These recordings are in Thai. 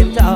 เป็นเจ้า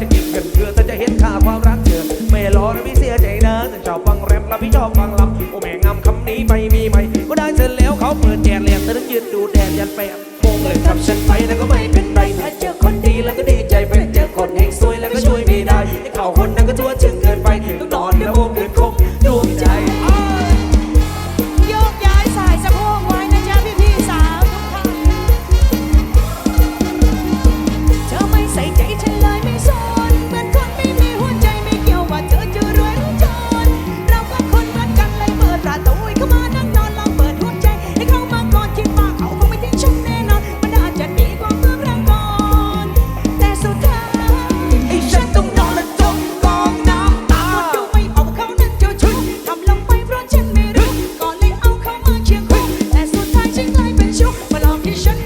จะเก็บเงินเพื่อแต่จะเห็นค่าความรักเธอไม่รอนะพี่เสียใจนะแต่ชอบฟังแรปแล้วพี่ชอบฟัง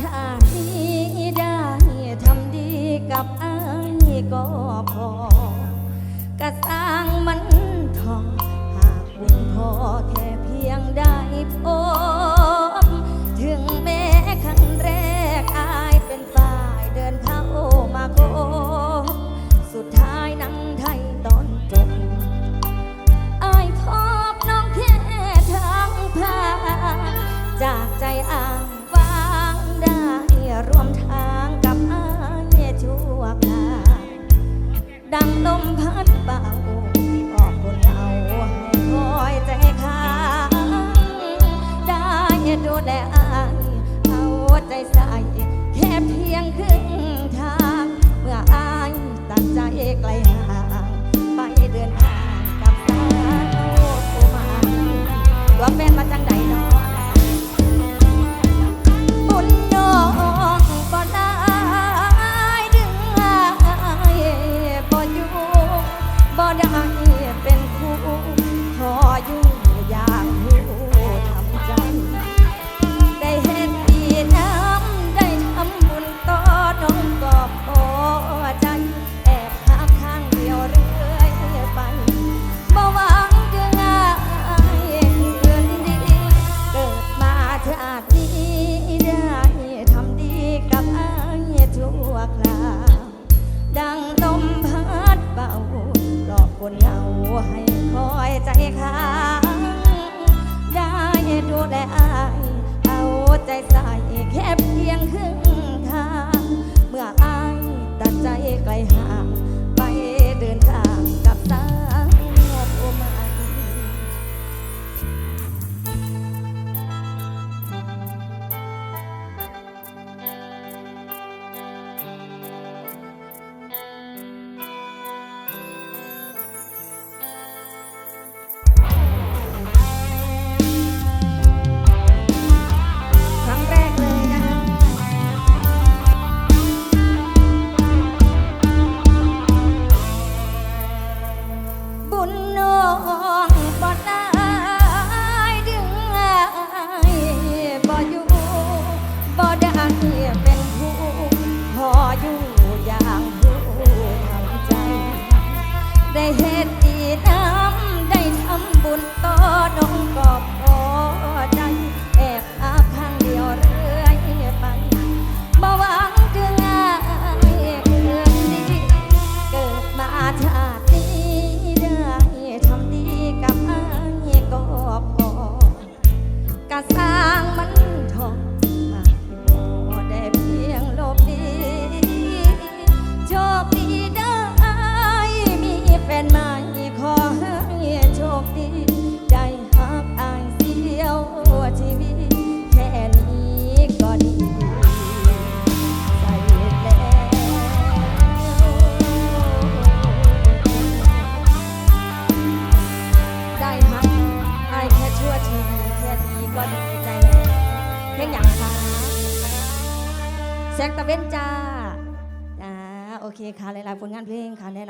ชาตินี้ได้ทำดีกับอายก็พอ กระต่างมันทอหากบุญพอแท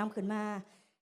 นำขึ้นมา